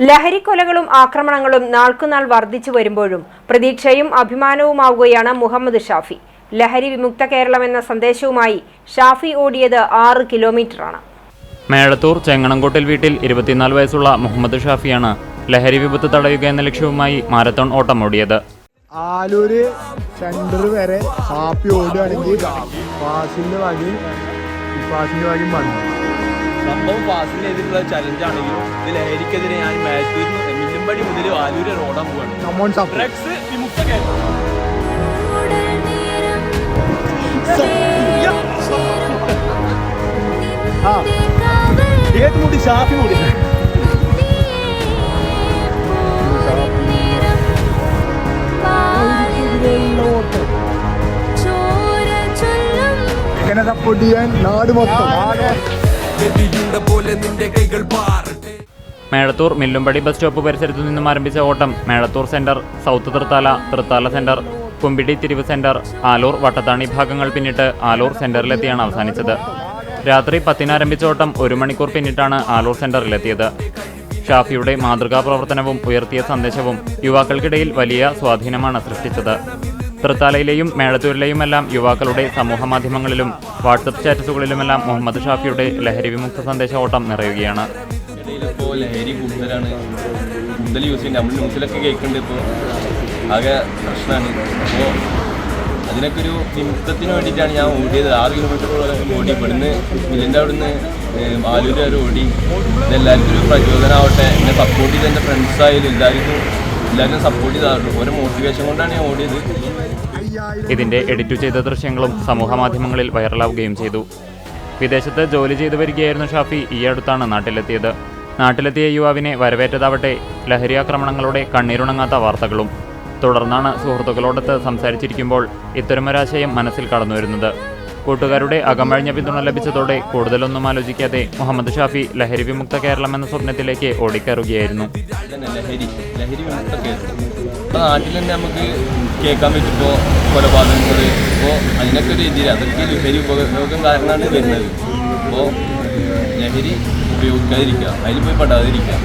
ലഹരിക്കൊലകളും ആക്രമണങ്ങളും നാൾക്കുനാൾ വർദ്ധിച്ചു വരുമ്പോഴും പ്രതീക്ഷയും അഭിമാനവുമാവുകയാണ് മുഹമ്മദ് ഷാഫി. ലഹരി വിമുക്ത കേരളം എന്ന സന്ദേശവുമായി ഷാഫി ഓടിയത് ആറ് കിലോമീറ്ററാണ്. മേളത്തൂർ ചെങ്ങണംകോട്ടിൽ വീട്ടിൽ ഇരുപത്തിനാല് വയസ്സുള്ള മുഹമ്മദ് ഷാഫിയാണ് ലഹരി വിപത്ത് തടയുക എന്ന ലക്ഷ്യവുമായി മാരത്തോൺ ഓട്ടം ഓടിയത് ആലൂര് സെന്റർ വരെ ഹാപ്പി ഓടുകയാണെങ്കിൽ ഫാസിന്റെ വകി ഫാസിന്റെ വകി വന്നു. സംഭവം ഫാസിന് ചലഞ്ച് ആണെങ്കിലും ഇത് ലഹരിക്കെതിരെ ഞാൻ മാറ്റൂരിൽ മില്ലുംപടി മുതൽ ആലൂര് റോഡാൻ പോവാണ്. ഡ്രഗ്സ് വിമുക്ത ഏത് മുടി? ഷാഫി മുടി. ഇങ്ങനെ സപ്പോർട്ട് ചെയ്യാൻ? നാട് മൊത്തം. മേഴത്തൂർ മില്ലുംപടി ബസ് സ്റ്റോപ്പ് പരിസരത്തു നിന്നും ആരംഭിച്ച ഓട്ടം Medathur centre south Thrithala Thrithala centre Kumbidi തിരിവ് സെന്റർ ആലൂർ വട്ടത്താണി ഭാഗങ്ങൾ പിന്നിട്ട് ആലൂർ സെന്ററിലെത്തിയാണ് അവസാനിച്ചത്. രാത്രി പത്തിന് ആരംഭിച്ച ഓട്ടം ഒരു മണിക്കൂർ പിന്നിട്ടാണ് ആലൂർ സെന്ററിലെത്തിയത്. ഷാഫിയുടെ മാതൃകാ പ്രവർത്തനവും ഉയർത്തിയ സന്ദേശവും യുവാക്കൾക്കിടയിൽ വലിയ സ്വാധീനമാണ് സൃഷ്ടിച്ചത്. തൃത്താലയിലെയും മേളത്തൂരിലെയുമെല്ലാം യുവാക്കളുടെ സമൂഹമാധ്യമങ്ങളിലും വാട്സപ്പ് സ്റ്റാറ്റസുകളിലുമെല്ലാം മുഹമ്മദ് ഷാഫിയുടെ ലഹരി വിമുക്ത സന്ദേശ ഓട്ടം നിറയുകയാണ് ലഹരി അതിനൊക്കെ ഒരു നിമിത്തത്തിന് വേണ്ടിയിട്ടാണ് ഞാൻ ഓടിയത് ആറ് കിലോമീറ്ററോളം ഓടി ഇവിടുന്ന് മില്ലിന്റെ അവിടുന്ന് ആലൂര് വരെ ഓടി ഇതെല്ലാവർക്കും ഒരു പ്രചോദനമാവട്ടെ എന്നെ സപ്പോർട്ട് ചെയ്ത് എന്റെ ഫ്രണ്ട്സായാലും എല്ലാവർക്കും എല്ലാവരും സപ്പോർട്ട് ചെയ്തായിരുന്നു ഒരു മോട്ടിവേഷൻ കൊണ്ടാണ് ഞാൻ ഓടിയത്. ഇതിന്റെ എഡിറ്റ് ചെയ്ത ദൃശ്യങ്ങളും സമൂഹ മാധ്യമങ്ങളിൽ വൈറലാവുകയും ചെയ്തു. വിദേശത്ത് ജോലി ചെയ്തു വരികയായിരുന്നു ഷാഫി. ഈ അടുത്താണ് നാട്ടിലെത്തിയത്. നാട്ടിലെത്തിയ യുവാവിനെ വരവേറ്റതാവട്ടെ. ലഹരി ആക്രമണങ്ങളുടെ കണ്ണീരുണങ്ങാത്ത വാർത്തകളും. തുടർന്നാണ് സുഹൃത്തുക്കളോടൊത്ത് സംസാരിച്ചിരിക്കുമ്പോൾ ഇത്തരമൊരാശയം മനസ്സിൽ കടന്നു വരുന്നത് കൂട്ടുകാരുടെ അകമഴിഞ്ഞ പിന്തുണ ലഭിച്ചതോടെ കൂടുതലൊന്നും ആലോചിക്കാതെ മുഹമ്മദ് ഷാഫി ലഹരി വിമുക്ത കേരളം എന്ന സ്വപ്നത്തിലേക്ക് ഓടിക്കയറുകയായിരുന്നു. നാട്ടിൽ തന്നെ നമുക്ക് കേൾക്കാൻ പറ്റുമ്പോൾ കൊലപാതകങ്ങൾ ഇപ്പോൾ അതിനൊക്കെ ഒരു എതിരെ അതൊക്കെ ലഹരി ഉപയോഗം കാരണമാണ് വരുന്നത്. അപ്പോൾ ലഹരി ഉപയോഗിക്കാതിരിക്കുക അതിൽ പോയി പെടാതിരിക്കുക.